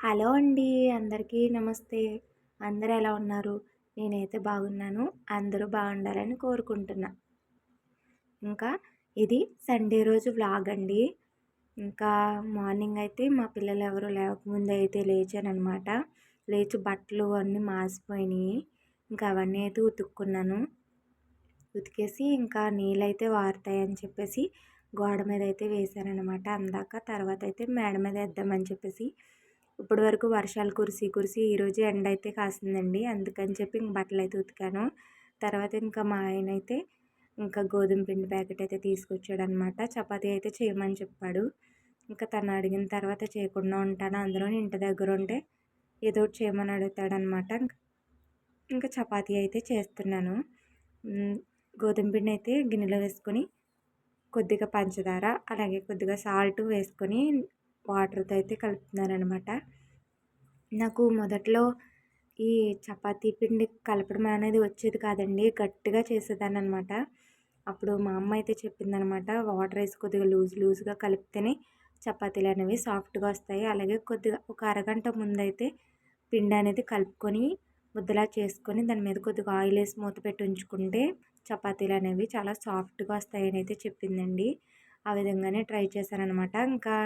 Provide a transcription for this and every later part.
Hello అండి అందరికీ నమస్తే. అందరూ ఎలా ఉన్నారు? నేనైతే బాగున్నాను. అందరూ బాగుండాలని కోరుకుంటున్నా. ఇంకా ఇది సండే రోజు వ్లాగ్ అండి. ఇంకా మార్నింగ్ అయితే మా పిల్లలు ఎవరు లేకముందే అయితే లేచానమాట లేచి బట్టలు అన్నీ మాసిపోయినాయి. ఇంకా అవన్నీ అయితే ఉతుక్కున్నాను. ఉతికేసి ఇంకా నీళ్ళైతే వారుతాయని చెప్పేసి గోడ మీద అయితే వేసానమాట అందాక తర్వాత అయితే మేడ మీద వేద్దామని చెప్పేసి ఇప్పటి వరకు వర్షాలు కురిసి కురిసి ఈరోజు ఎండ అయితే కాసిందండి. అందుకని చెప్పి ఇంక బట్టలు అయితే ఉతికాను. తర్వాత ఇంకా మా ఆయన అయితే ఇంకా గోధుమ పిండి ప్యాకెట్ అయితే తీసుకొచ్చాడు అనమాట చపాతీ అయితే చేయమని చెప్పాడు. ఇంకా తను అడిగిన తర్వాత చేయకుండా ఉంటాను. అందులో ఇంటి దగ్గర ఉంటే ఏదో ఒకటి చేయమని అడుగుతాడనమాట ఇంకా చపాతీ అయితే చేస్తున్నాను. గోధుమ పిండి అయితే గిన్నెలో వేసుకొని కొద్దిగా పంచదార అలాగే కొద్దిగా సాల్ట్ వేసుకొని వాటర్తో అయితే కలుపుతున్నాను అనమాట నాకు మొదట్లో ఈ చపాతీ పిండి కలపడం అనేది వచ్చేది కాదండి గట్టిగా చేసేదాన్ని అనమాట అప్పుడు మా అమ్మ అయితే చెప్పిందనమాట వాటర్ వేసి కొద్దిగా లూజ్ లూజ్గా కలిపితేనే చపాతీలు అనేవి సాఫ్ట్గా వస్తాయి. అలాగే కొద్దిగా ఒక అరగంట ముందైతే పిండి అనేది కలుపుకొని ముద్దలా చేసుకొని దాని మీద కొద్దిగా ఆయిల్ వేసి మూత పెట్టి ఉంచుకుంటే చపాతీలు అనేవి చాలా సాఫ్ట్గా వస్తాయని అయితే చెప్పిందండి. ఆ విధంగానే ట్రై చేశానమాట ఇంకా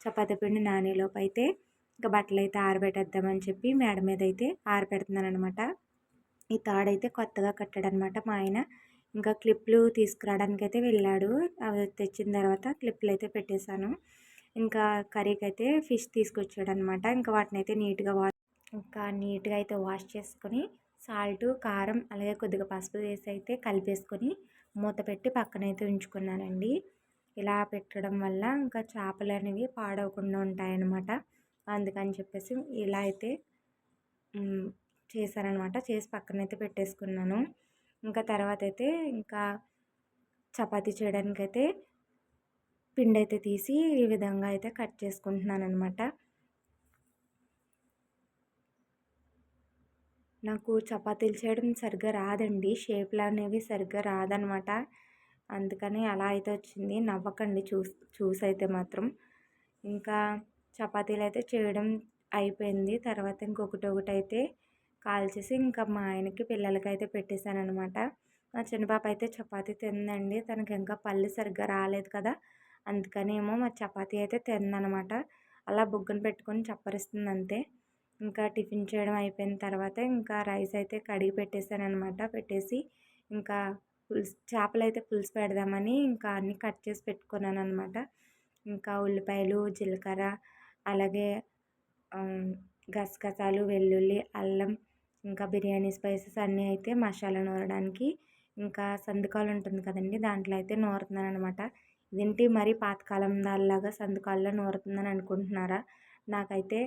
చపాతీ పిండి నానేలోపు అయితే ఇంకా బట్టలు అయితే ఆరబెట్టేద్దామని చెప్పి మేడ మీద అయితే ఆరబెడుతున్నాను అనమాట ఈ తాడైతే కొత్తగా కట్టాడనమాట మా ఆయన. ఇంకా క్లిప్లు తీసుకురావడానికి అయితే వెళ్ళాడు. అవి తెచ్చిన తర్వాత క్లిప్లు అయితే పెట్టేశాను. ఇంకా కర్రీకి అయితే ఫిష్ తీసుకొచ్చాడు అనమాట ఇంకా వాటిని అయితే నీట్గా వాష్ ఇంకా నీట్గా అయితే వాష్ చేసుకొని సాల్ట్ కారం అలాగే కొద్దిగా పసుపు వేసి అయితే కలిపేసుకొని మూత పెట్టి పక్కనైతే ఉంచుకున్నానండి. ఇలా పెట్టడం వల్ల ఇంకా చేపలు అనేవి పాడవకుండా ఉంటాయన్నమాట. అందుకని చెప్పేసి ఇలా అయితే చేశారనమాట చేసి పక్కనైతే పెట్టేసుకున్నాను. ఇంకా తర్వాత అయితే ఇంకా చపాతీ చేయడానికైతే పిండి అయితే తీసి ఈ విధంగా అయితే కట్ చేసుకుంటున్నాను అనమాట నాకు చపాతీలు చేయడం సరిగ్గా రాదండి. షేప్లు అనేవి సరిగ్గా రాదనమాట అందుకని అలా అయితే వచ్చింది. నవ్వకండి చూసి చూసి అయితే మాత్రం. ఇంకా చపాతీలు అయితే చేయడం అయిపోయింది. తర్వాత ఇంకొకటి ఒకటి అయితే కాల్చేసి ఇంకా మా ఆయనకి పిల్లలకి అయితే పెట్టేశాను అనమాట మా చిన్న పాప అయితే చపాతీ తిందండి. తనకి ఇంకా పళ్ళు సరిగ్గా రాలేదు కదా. అందుకని ఏమో మా చపాతీ అయితే తిందనమాట అలా బుగ్గను పెట్టుకొని చప్పరిస్తుంది అంతే. ఇంకా టిఫిన్ చేయడం అయిపోయిన తర్వాత ఇంకా రైస్ అయితే కడిగి పెట్టేశాను అనమాట పెట్టేసి ఇంకా పులుసు చేపలు అయితే పులుసు పెడదామని ఇంకా అన్నీ కట్ చేసి పెట్టుకున్నాను అనమాట ఇంకా ఉల్లిపాయలు జీలకర్ర అలాగే గసగసాలు వెల్లుల్లి అల్లం ఇంకా బిర్యానీ స్పైసెస్ అన్నీ అయితే మసాలా నూరడానికి ఇంకా సందుకాలు ఉంటుంది కదండి దాంట్లో అయితే నూరుతున్నాను అనమాట ఇదేంటి మరి పాతకాలం దానిలాగా సందుకాల్లో నూరుతుందని అనుకుంటున్నారా? నాకైతే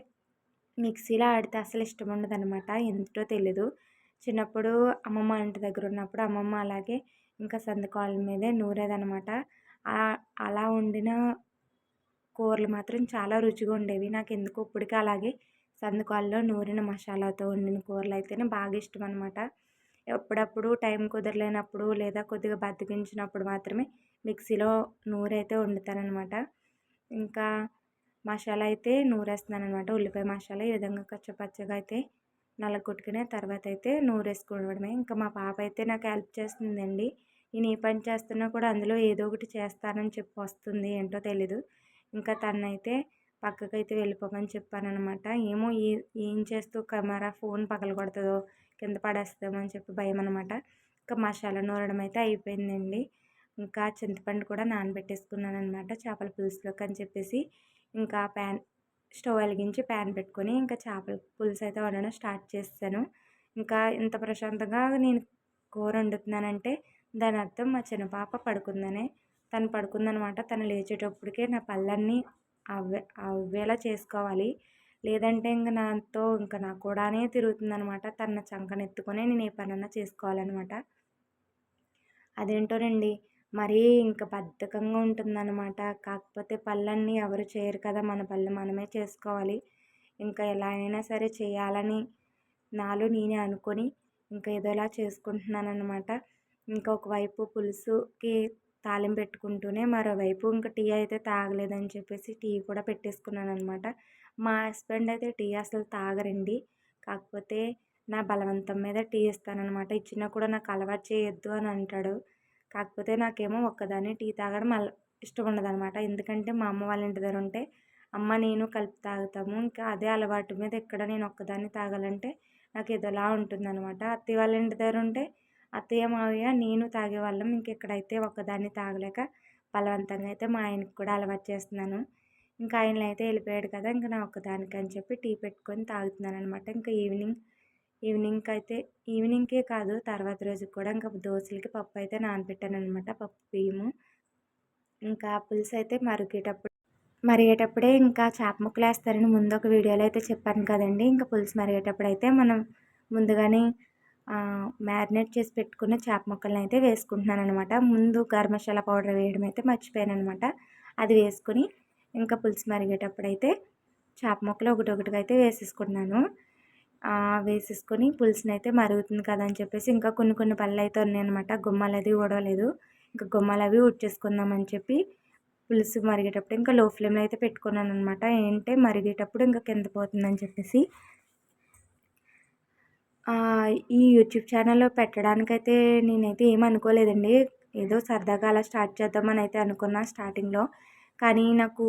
మిక్సీలో ఆడితే అసలు ఇష్టం ఉండదు అనమాట ఎందుకో తెలీదు. చిన్నప్పుడు అమ్మమ్మ ఇంటి దగ్గర ఉన్నప్పుడు అమ్మమ్మ అలాగే ఇంకా సందుకాల మీదే నూరేదనమాట అలా వండిన కూరలు మాత్రం చాలా రుచిగా ఉండేవి. నాకు ఎందుకు ఇప్పటికీ అలాగే సందుకాల్లో నూరిన మసాలాతో వండిన కూరలు అయితేనే బాగా ఇష్టం అనమాట ఎప్పుడప్పుడు టైం కుదరలేనప్పుడు లేదా కొద్దిగా బతికించినప్పుడు మాత్రమే మిక్సీలో నూరైతే వండుతానమాట ఇంకా మసాలా అయితే నూరేస్తున్నాను అనమాట ఉల్లిపాయ మసాలా ఈ విధంగా కచ్చపచ్చగా అయితే నల్లగొట్టుకునే తర్వాత అయితే నూరేసుకోవడమే. ఇంకా మా పాప అయితే నాకు హెల్ప్ చేస్తుందండి. నేను ఏ పని చేస్తున్నా కూడా అందులో ఏదో ఒకటి చేస్తానని చెప్పి వస్తుంది. ఏంటో తెలీదు. ఇంకా తనైతే పక్కకైతే వెళ్ళిపోమని చెప్పానమాట ఏమో ఏ ఏం చేస్తూ కెమెరా ఫోన్ పగలగొడుతుందో కింద పడేస్తుందో అని చెప్పి భయం అనమాట ఇంకా మసాలా నూరడం అయితే అయిపోయిందండి. ఇంకా చింతపండు కూడా నానబెట్టేసుకున్నాను అనమాట చేపల పులుసులోకి అని చెప్పేసి. ఇంకా ప్యాన్ స్టవ్ వెలిగించి ప్యాన్ పెట్టుకొని ఇంకా చేపల పులుసు అయితే వండడం స్టార్ట్ చేస్తాను. ఇంకా ఇంత ప్రశాంతంగా నేను కూర వండుతున్నానంటే దాని అర్థం మా చిన్న పాప పడుకుందనే. తను పడుకుందనమాట. తను లేచేటప్పటికే నా పళ్ళన్నీ అవ్వే అవ్వేలా చేసుకోవాలి. లేదంటే ఇంక నాతో ఇంకా నా కూడానే తిరుగుతుందనమాట. తన చంకనెత్తుకొని నేను ఏ పనన్నా చేసుకోవాలన్నమాట అదేంటోనండి మరీ ఇంక బద్ధకంగా ఉంటుందన్నమాట. కాకపోతే పళ్ళన్నీ ఎవరు చేయరు కదా మన పళ్ళు మనమే చేసుకోవాలి. ఇంకా ఎలా అయినా సరే చేయాలని నాలో నేనే అనుకొని ఇంకా ఏదోలా చేసుకుంటున్నాను అనమాట ఇంకా ఒకవైపు పులుసుకి తాలింపు పెట్టుకుంటూనే మరోవైపు ఇంకా టీ అయితే తాగలేదని చెప్పేసి టీ కూడా పెట్టేసుకున్నాను అనమాట మా హస్బెండ్ అయితే టీ అసలు తాగరండి. కాకపోతే నా బలవంతం మీద టీ ఇస్తానమాట ఇచ్చినా కూడా నాకు అలవాటు చేయొద్దు అని అంటాడు. కాకపోతే నాకేమో ఒక్కదాన్ని టీ తాగడం అల ఇష్టం ఉండదన్నమాట ఎందుకంటే మా అమ్మ వాళ్ళ ఇంటి దగ్గర ఉంటే అమ్మ నేను కలిపి తాగుతాము. ఇంకా అదే అలవాటు మీద ఇక్కడ నేను ఒక్కదాన్ని తాగాలంటే నాకు ఏదోలా ఉంటుందన్నమాట అత్తయ్య వాళ్ళ ఇంటి దగ్గర ఉంటే అత్తయ్య మావయ్య నేను తాగేవాళ్ళం ఇంకెక్కడైతే ఒక్కదాన్ని తాగలేక బలవంతంగా అయితే మా ఆయనకి కూడా అలవాటు చేస్తున్నాను. ఇంకా ఆయన అయితే వెళ్ళిపోయాడు కదా ఇంకా నా ఒక్కదానికి అని చెప్పి టీ పెట్టుకొని తాగుతున్నాను అనమాట ఇంకా ఈవినింగ్ ఈవినింగ్కి అయితే ఈవినింగ్కే కాదు తర్వాత రోజు కూడా ఇంకా దోశలకి పప్పు అయితే నానబెట్టాను అనమాట పప్పు బియ్యము. ఇంకా పులుసు అయితే మరిగేటప్పుడు మరిగేటప్పుడే ఇంకా చేప ముక్కలు వేస్తారని ముందు ఒక వీడియోలో అయితే చెప్పాను కదండి. ఇంకా పులుసు మరిగేటప్పుడు అయితే మనం ముందుగానే మ్యారినేట్ చేసి పెట్టుకున్న చేప ముక్కలను అయితే వేసుకుంటున్నాను అనమాట ముందు గరం మసాలా పౌడర్ వేయడం అయితే మర్చిపోయాను అనమాట అది వేసుకొని ఇంకా పులుసు మరిగేటప్పుడు అయితే చేప ముక్కలు ఒకటి ఒకటిగా అయితే వేసేసుకున్నాను వేసేసుకొని పులుసుని అయితే మరుగుతుంది కదా అని చెప్పేసి ఇంకా కొన్ని కొన్ని పళ్ళు అయితే ఉన్నాయన్నమాట. గుమ్మాలు అది ఊడవలేదు. ఇంకా గుమ్మాలు అవి ఉడ్చేసుకుందామని చెప్పి పులుసు మరిగేటప్పుడు ఇంకా లో ఫ్లేమ్లో అయితే పెట్టుకున్నాను అనమాట ఏంటంటే మరిగేటప్పుడు ఇంకా కింద పోతుందని చెప్పేసి. ఈ యూట్యూబ్ ఛానల్లో పెట్టడానికైతే నేనైతే ఏం అనుకోలేదండి. ఏదో సరదాగా అలా స్టార్ట్ చేద్దామని అయితే అనుకున్నా స్టార్టింగ్లో. కానీ నాకు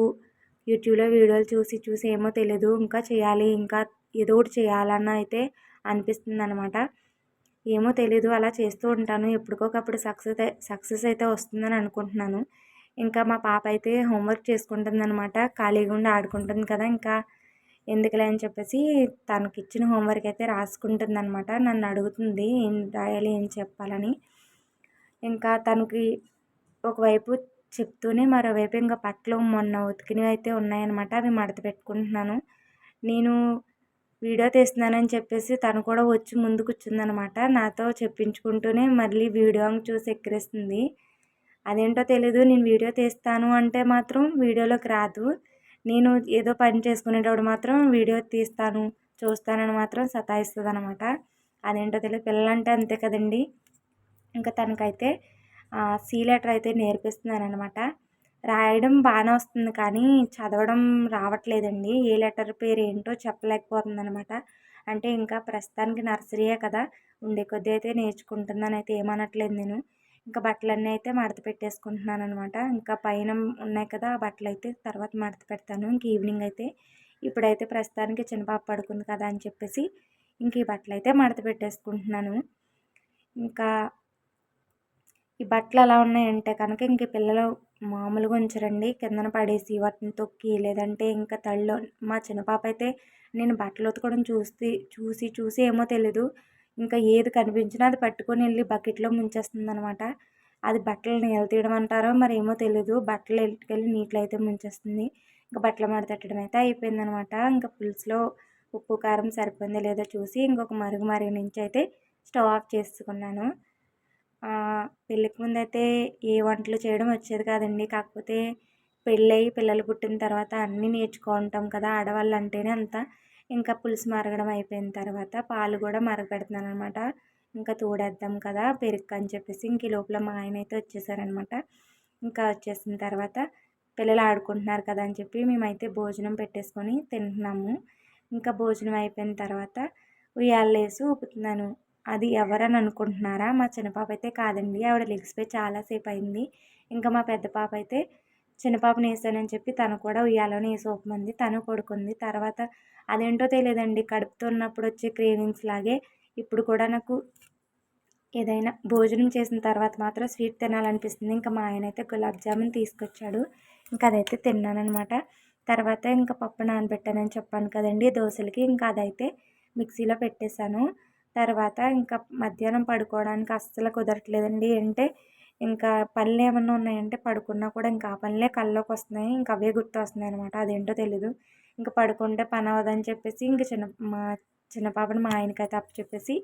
యూట్యూబ్లో వీడియోలు చూసి చూసి ఏమో తెలియదు ఇంకా చేయాలి. ఇంకా ఏదో ఒకటి చేయాలన్న అయితే అనిపిస్తుంది అనమాట ఏమో తెలీదు అలా చేస్తూ ఉంటాను. ఎప్పటికొకప్పుడు సక్సెస్ సక్సెస్ అయితే వస్తుందని అనుకుంటున్నాను. ఇంకా మా పాప అయితే హోంవర్క్ చేసుకుంటుంది అనమాట ఖాళీగా ఉండి ఆడుకుంటుంది కదా ఇంకా. ఎందుకులే అని చెప్పేసి తనకి ఇచ్చిన హోంవర్క్ అయితే రాసుకుంటుంది అనమాట నన్ను అడుగుతుంది ఏం రాయాలి ఏం చెప్పాలని? ఇంకా తనకి ఒకవైపు చెప్తూనే మరోవైపు ఇంకా పట్ల మొన్న ఉతికినవి అయితే ఉన్నాయన్నమాట అవి మడత పెట్టుకుంటున్నాను. నేను వీడియో తీస్తున్నానని చెప్పేసి తను కూడా వచ్చి ముందు కూర్చుందనమాట. నాతో చెప్పించుకుంటూనే మళ్ళీ వీడియోని చూసి ఎక్కిరిస్తుంది. అదేంటో తెలీదు. నేను వీడియో తీస్తాను అంటే మాత్రం వీడియోలోకి రాదు. నేను ఏదో పని చేసుకునేటప్పుడు మాత్రం వీడియో తీస్తాను చూస్తానని మాత్రం సతాయిస్తుంది అనమాట అదేంటో తెలియదు పిల్లలంటే అంతే కదండి. ఇంకా తనకైతే సీ లెటర్ అయితే నేర్పిస్తున్నాను అనమాట రాయడం బాగానే వస్తుంది కానీ చదవడం రావట్లేదండి. ఏ లెటర్ పేరు ఏంటో చెప్పలేకపోతుంది అనమాట అంటే ఇంకా ప్రస్తుతానికి నర్సరీయే కదా. ఉండే కొద్దీ అయితే నేర్చుకుంటుందని అయితే ఏమనట్లేదు నేను. ఇంకా బట్టలన్నీ అయితే మడత పెట్టేసుకుంటున్నాను అనమాట ఇంకా పైన ఉన్నాయి కదా ఆ బట్టలు అయితే తర్వాత మడత పెడతాను. ఇంక ఈవినింగ్ అయితే ఇప్పుడైతే ప్రస్తుతానికి చిన్నపాప పడుకుంది కదా అని చెప్పేసి ఇంక ఈ బట్టలు అయితే మడత పెట్టేసుకుంటున్నాను. ఇంకా ఈ బట్టలు ఎలా ఉన్నాయంటే కనుక ఇంక పిల్లలు మామూలుగా ఉంచరండి. కిందన పడేసి వాటిని తొక్కి లేదంటే ఇంకా తడిలో మా చిన్న పాప అయితే నేను బట్టలు ఉతకడం చూసి చూసి చూసి ఏమో తెలీదు. ఇంకా ఏది కనిపించినా అది పట్టుకొని వెళ్ళి బకెట్లో ముంచేస్తుంది అనమాట అది బట్టలు నీళ్ళు తీయడం అంటారో మరి ఏమో తెలీదు. బట్టలు వెళ్ళి నీటిలో అయితే ముంచేస్తుంది. ఇంకా బట్టలు మడతట్టడం అయితే అయిపోయింది అనమాట ఇంకా పులుసులో ఉప్పు కారం సరిపోయిందో లేదో చూసి ఇంకొక మరుగు మరుగు నుంచి అయితే స్టవ్ ఆఫ్ చేసుకున్నాను. పెళ్ళికి ముందు అయితే ఏ వంటలు చేయడం వచ్చేది కాదండి. కాకపోతే పెళ్ళయి పిల్లలు పుట్టిన తర్వాత అన్నీ నేర్చుకుంటాం కదా ఆడవాళ్ళు అంటేనే అంత. ఇంకా పులుసు మరగడం అయిపోయిన తర్వాత పాలు కూడా మరగపెడుతున్నాను అనమాట ఇంకా తోడేద్దాం కదా పెరుగు అని చెప్పేసి ఇంక లోపల మా ఆయన అయితే వచ్చేసారనమాట ఇంకా వచ్చేసిన తర్వాత పిల్లలు ఆడుకుంటున్నారు కదా అని చెప్పి మేమైతే భోజనం పెట్టేసుకొని తింటున్నాము. ఇంకా భోజనం అయిపోయిన తర్వాత ఉయ్యాలేసి ఊపుతున్నాను. అది ఎవరని అనుకుంటున్నారా? మా చిన్న పాప అయితే కాదండి. ఆవిడ లెగ్స్పై చాలాసేపు అయింది ఇంకా మా పెద్ద పాప అయితే చిన్న వేసానని చెప్పి తను కూడా ఉయ్యాలని వేసి ఒప్పుమంది. తను పడుకుంది. తర్వాత అదేంటో తెలియదండి. కడుపుతో ఉన్నప్పుడు వచ్చే క్రేవింగ్స్ లాగే ఇప్పుడు కూడా నాకు ఏదైనా భోజనం చేసిన తర్వాత మాత్రం స్వీట్ తినాలనిపిస్తుంది. ఇంకా మా ఆయన అయితే గులాబ్ జామున్ తీసుకొచ్చాడు. ఇంకా అదైతే తిన్నానమాట తర్వాత ఇంకా పప్పు నానబెట్టానని చెప్పాను కదండి. దోశలకి ఇంకా అదైతే మిక్సీలో పెట్టేశాను. తర్వాత ఇంకా మధ్యాహ్నం పడుకోవడానికి అస్సలు కుదరట్లేదండి. అంటే ఇంకా పనులు ఏమన్నా ఉన్నాయంటే పడుకున్నా కూడా ఇంకా ఆ పనులే కళ్ళలోకి వస్తున్నాయి. ఇంకా అవే గుర్తు వస్తున్నాయి అనమాట అదేంటో తెలీదు. ఇంకా పడుకుంటే పని అవ్వదని చెప్పేసి ఇంకా చిన్న మా చిన్న పాపని మా ఆయనకైతే అప్పు చెప్పేసి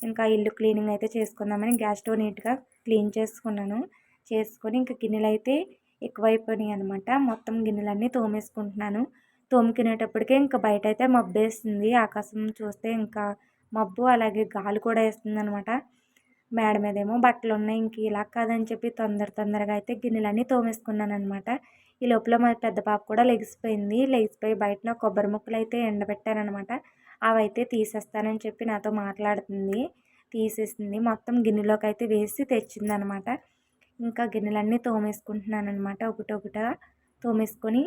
ఇంకా ఇల్లు క్లీనింగ్ అయితే చేసుకుందామని గ్యాస్ స్టవ్ నీట్గా క్లీన్ చేసుకున్నాను. చేసుకొని ఇంకా గిన్నెలు అయితే ఎక్కువైపోయినాయి అనమాట మొత్తం గిన్నెలన్నీ తోమేసుకుంటున్నాను. తోముకునేటప్పటికే ఇంకా బయట అయితే మబ్బేస్తుంది. ఆకాశం చూస్తే ఇంకా మబ్బు అలాగే గాలి కూడా వేస్తుంది అనమాట మేడ మీద ఏమో బట్టలు ఉన్నాయి ఇంక ఇలా కాదని చెప్పి తొందర తొందరగా అయితే గిన్నెలన్నీ తోమేసుకున్నాను అనమాట ఈ లోపల మా పెద్ద పాప కూడా లెగిసిపోయింది. లెగిసిపోయి బయటన కొబ్బరి ముక్కలు అయితే ఎండబెట్టానమాట అవి అయితే తీసేస్తానని చెప్పి నాతో మాట్లాడుతుంది. తీసేసింది. మొత్తం గిన్నెలోకి అయితే వేసి తెచ్చిందనమాట ఇంకా గిన్నెలన్నీ తోమేసుకుంటున్నాను అనమాట ఒకటొకటిగా తోమేసుకొని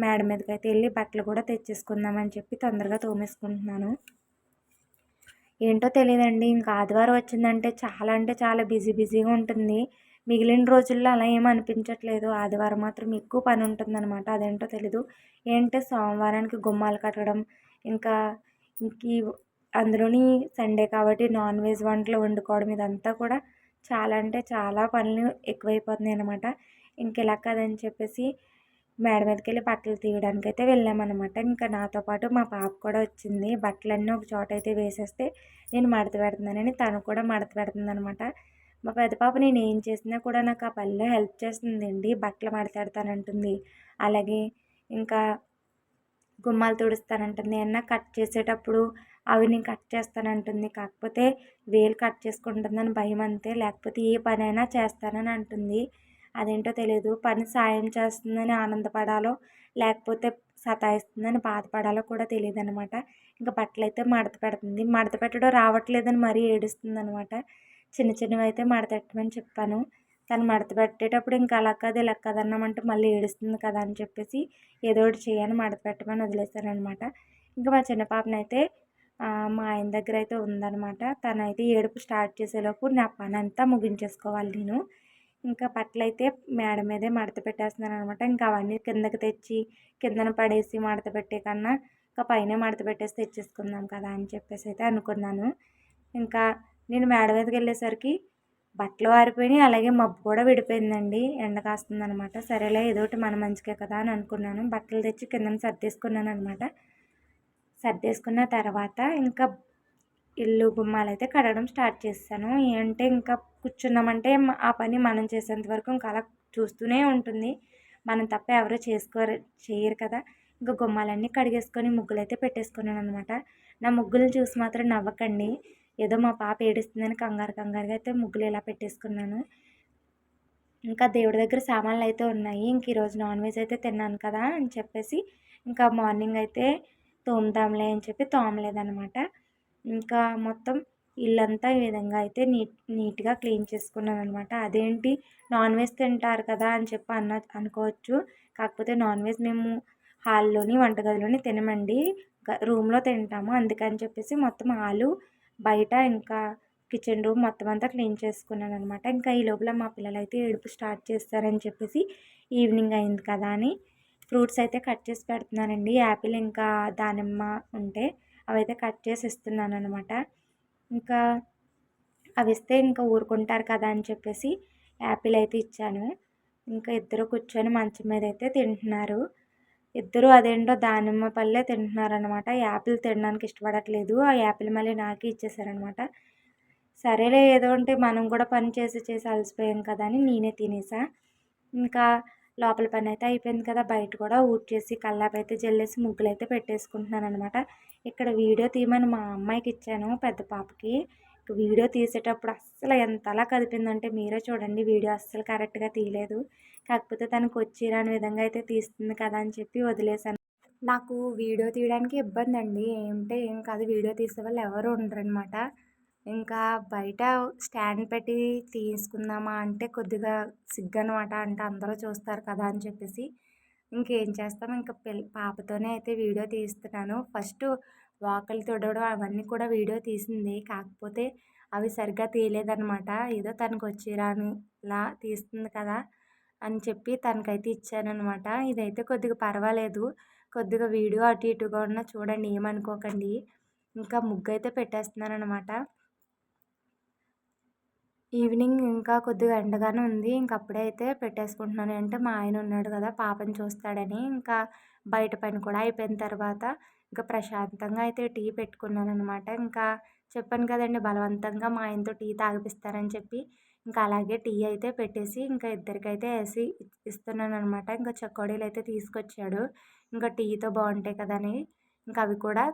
మేడ మీదకి అయితే వెళ్ళి బట్టలు కూడా తెచ్చేసుకుందామని చెప్పి తొందరగా తోమేసుకుంటున్నాను. ఏంటో తెలియదండి ఇంకా ఆదివారం వచ్చిందంటే చాలా అంటే చాలా బిజీ బిజీగా ఉంటుంది. మిగిలిన రోజుల్లో అలా ఏం అనిపించట్లేదు. ఆదివారం మాత్రం ఎక్కువ పని ఉంటుందన్నమాట. అదేంటో తెలీదు. ఏంటంటే సోమవారానికి గుమ్మాలు కట్టడం. ఇంకా ఇంక అందులోని సండే కాబట్టి నాన్ వెజ్ వంటలు వండుకోవడం. ఇదంతా కూడా చాలా అంటే చాలా పనులు ఎక్కువైపోతున్నాయి అనమాట ఇంకెలా కదని చెప్పేసి మేడ మీదకి వెళ్ళి బట్టలు తీయడానికి అయితే వెళ్ళామన్నమాట. ఇంకా నాతో పాటు మా పాప కూడా వచ్చింది. బట్టలన్నీ ఒక చోట అయితే వేసేస్తే నేను మడత పెడుతున్నానని తను కూడా మడత పెడుతుంది అనమాట మా పెద్ద పాప నేను ఏం చేసినా కూడా నాకు ఆ పల్లె హెల్ప్ చేస్తుందండి. బట్టలు మడతెడతానంటుంది అలాగే ఇంకా గుమ్మాలు తుడుస్తానంటుంది. అన్న కట్ చేసేటప్పుడు అవి నేను కట్ చేస్తానంటుంది. కాకపోతే వేలు కట్ చేసుకుంటుందని భయం అంతే లేకపోతే ఏ పనైనా చేస్తానని అంటుంది. అదేంటో తెలియదు పని సాయం చేస్తుందని ఆనందపడాలో లేకపోతే సతాయిస్తుందని బాధపడాలో కూడా తెలియదు అనమాట ఇంకా బట్టలు అయితే మడత పెడుతుంది. మడత పెట్టడం రావట్లేదని మరీ ఏడుస్తుంది అనమాట చిన్న చిన్నవి అయితే మడతెట్టమని చెప్పాను. తను మడత పెట్టేటప్పుడు ఇంకా అలా కాదు ఇలా కదన్నామంటే మళ్ళీ ఏడుస్తుంది కదా అని చెప్పేసి ఏదో ఒకటి చేయని మడత పెట్టమని వదిలేశాను అనమాట ఇంకా మా చిన్న పాపనైతే మా ఆయన దగ్గర అయితే ఉందనమాట. తనైతే ఏడుపు స్టార్ట్ చేసేలోపు నా పని అంతా ముగించేసుకోవాలి నేను. ఇంకా బట్టలు అయితే మేడ మీదే మడత పెట్టేస్తున్నాను అనమాట ఇంకా అవన్నీ కిందకి తెచ్చి కిందన పడేసి మడత పెట్టే కన్నా ఇంకా పైన మడత పెట్టేసి తెచ్చేసుకుందాం కదా అని చెప్పేసి అయితే అనుకున్నాను. ఇంకా నేను మేడ మీదకి వెళ్ళేసరికి బట్టలు ఆరిపోయినాయి అలాగే మబ్బు కూడా విడిపోయిందండి. ఎండ కాస్తుందనమాట. సరేలే ఏదోటి మన మంచికే కదా అని అనుకున్నాను. బట్టలు తెచ్చి కిందన సర్దేసుకున్నాను అనమాట సర్దేసుకున్న తర్వాత ఇంకా ఇల్లు గుమ్మాలు అయితే కడగడం స్టార్ట్ చేస్తాను. ఏంటంటే ఇంకా కూర్చున్నామంటే ఆ పని మనం చేసేంత వరకు ఇంకా అలా చూస్తూనే ఉంటుంది. మనం తప్ప ఎవరో చేసుకోరు చేయరు కదా. ఇంకా గుమ్మాలన్నీ కడిగేసుకొని ముగ్గులు అయితే పెట్టేసుకున్నాను అనమాట నా ముగ్గులు చూసి మాత్రం నవ్వకండి. ఏదో మా పాప ఏడుస్తుందని కంగారు కంగారుగా అయితే ముగ్గులు ఇలా పెట్టేసుకున్నాను. ఇంకా దేవుడి దగ్గర సామాన్లు అయితే ఉన్నాయి. ఇంక ఈరోజు నాన్ వెజ్ అయితే తిన్నాను కదా అని చెప్పేసి ఇంకా మార్నింగ్ అయితే తోముతాంలే అని చెప్పి తోమలేదనమాట ఇంకా మొత్తం ఇల్లంతా ఈ విధంగా అయితే నీట్ నీట్గా క్లీన్ చేసుకున్నాను అనమాట అదేంటి? నాన్ వెజ్ తింటారు కదా అని చెప్పి అన్న అనుకోవచ్చు. కాకపోతే నాన్ వెజ్ మేము హాల్లోని వంటగదిలోని తినమండి. రూమ్లో తింటాము. అందుకని చెప్పేసి మొత్తం హాలు బయట ఇంకా కిచెన్ రూమ్ మొత్తం అంతా క్లీన్ చేసుకున్నాను అనమాట ఇంకా ఈ లోపల మా పిల్లలు అయితే ఏడుపు స్టార్ట్ చేస్తారని చెప్పేసి ఈవినింగ్ అయింది కదా అని ఫ్రూట్స్ అయితే కట్ చేసి పెడుతున్నానండి. యాపిల్ ఇంకా దానిమ్మ ఉంటే అవైతే కట్ చేసి ఇస్తున్నాను అనమాట ఇంకా అవి ఇస్తే ఇంకా ఊరుకుంటారు కదా అని చెప్పేసి యాపిల్ అయితే ఇచ్చాను. ఇంకా ఇద్దరు కూర్చొని మంచం మీద అయితే తింటున్నారు. ఇద్దరు అదేంటో దానిమ్మ పళ్ళే తింటున్నారనమాట యాపిల్ తినడానికి ఇష్టపడట్లేదు. ఆ యాపిల్ మళ్ళీ నాకే ఇచ్చేసారనమాట సరేలే ఏదో ఉంటే మనం కూడా పని చేసి చేసి అలసిపోయాం కదా అని నేనే తినేసా. ఇంకా లోపల పని అయితే అయిపోయింది కదా. బయట కూడా ఊడ్చేసి కల్లాపి అయితే జల్లేసి ముగ్గులు అయితే పెట్టేసుకుంటున్నాను అనమాట ఇక్కడ వీడియో తీయమని మా అమ్మాయికి ఇచ్చాను పెద్ద పాపకి. వీడియో తీసేటప్పుడు అస్సలు ఎంతలా కదిపిందంటే మీరే చూడండి వీడియో అస్సలు కరెక్ట్గా తీయలేదు. కాకపోతే తనకు వచ్చి రాని విధంగా అయితే తీస్తుంది కదా అని చెప్పి వదిలేశాను. నాకు వీడియో తీయడానికి ఇబ్బంది అండి ఏంటంటే ఏం కాదు వీడియో తీసే వాళ్ళు ఎవరు ఉండరు అనమాట ఇంకా బయట స్టాండ్ పెట్టి తీసుకుందామా అంటే కొద్దిగా సిగ్గు అనమాట అంటే అందరూ చూస్తారు కదా అని చెప్పేసి. ఇంకేం చేస్తాం? ఇంకా పిల్ల పాపతోనే అయితే వీడియో తీస్తున్నాను. ఫస్ట్ వాకలు తుడవడం అవన్నీ కూడా వీడియో తీసింది. కాకపోతే అవి సరిగ్గా తీయలేదనమాట ఏదో తనకు వచ్చి లా తీస్తుంది కదా అని చెప్పి తనకైతే ఇచ్చానమాట ఇదైతే కొద్దిగా పర్వాలేదు. కొద్దిగా వీడియో అటు ఇటుగా ఉన్న చూడండి ఏమనుకోకండి. ఇంకా ముగ్గు అయితే పెట్టేస్తున్నాను అనమాట ఈవినింగ్ ఇంకా కొద్దిగా ఎండగానే ఉంది. ఇంక అప్పుడే అయితే పెట్టేసుకుంటున్నాను. అంటే మా ఆయన ఉన్నాడు కదా పాపని చూస్తాడని ఇంకా బయట పని కూడా అయిపోయిన తర్వాత ఇంకా ప్రశాంతంగా అయితే టీ పెట్టుకున్నాను అనమాట ఇంకా చెప్పాను కదండి బలవంతంగా మా ఆయనతో టీ తాగిపిస్తారని చెప్పి ఇంకా అలాగే టీ అయితే పెట్టేసి ఇంకా ఇద్దరికైతే వేసి ఇస్తున్నాను అనమాట ఇంకా చకోడీలు అయితే తీసుకొచ్చాడు. ఇంకా టీతో బాగుంటాయి కదా అని ఇంకా అవి కూడా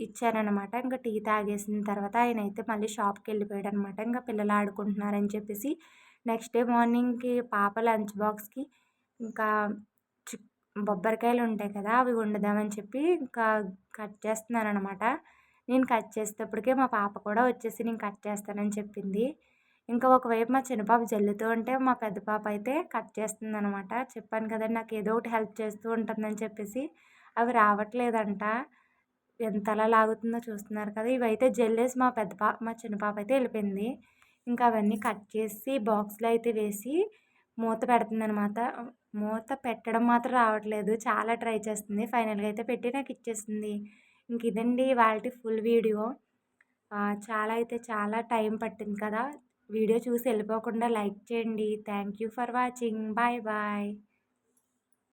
ఇచ్చారనమాట ఇంకా టీ తాగేసిన తర్వాత ఆయన అయితే మళ్ళీ షాప్కి వెళ్ళిపోయాడు అనమాట ఇంకా పిల్లలు ఆడుకుంటున్నారని చెప్పేసి నెక్స్ట్ డే మార్నింగ్కి పాప లంచ్ బాక్స్కి ఇంకా చి బొబ్బరికాయలు ఉంటాయి కదా అవి వండుదామని చెప్పి ఇంకా కట్ చేస్తున్నాను అనమాట నేను కట్ చేసేటప్పటికే మా పాప కూడా వచ్చేసి నేను కట్ చేస్తానని చెప్పింది. ఇంకా ఒకవైపు మా చిన్న పాప జల్లుతూ ఉంటే మా పెద్ద పాప అయితే కట్ చేస్తుంది అనమాట చెప్పాను కదండి నాకు ఏదో ఒకటి హెల్ప్ చేస్తూ ఉంటుందని చెప్పేసి. అవి రావట్లేదంట. ఎంతలా లాగుతుందో చూస్తున్నారు కదా. ఇవైతే జెల్లేసి మా పెద్ద పాప మా చిన్న పాప అయితే వెళ్ళిపోయింది. ఇంకా అవన్నీ కట్ చేసి బాక్స్లో అయితే వేసి మూత పెడుతుంది అనమాట మూత పెట్టడం మాత్రం రావట్లేదు. చాలా ట్రై చేస్తుంది. ఫైనల్గా అయితే పెట్టి నాకు ఇచ్చేసింది. ఇంక ఇదండి వాళ్ళ ఫుల్ వీడియో. చాలా అయితే చాలా టైం పట్టింది కదా. వీడియో చూసి వెళ్ళిపోకుండా లైక్ చేయండి. Thank you for watching. Bye bye.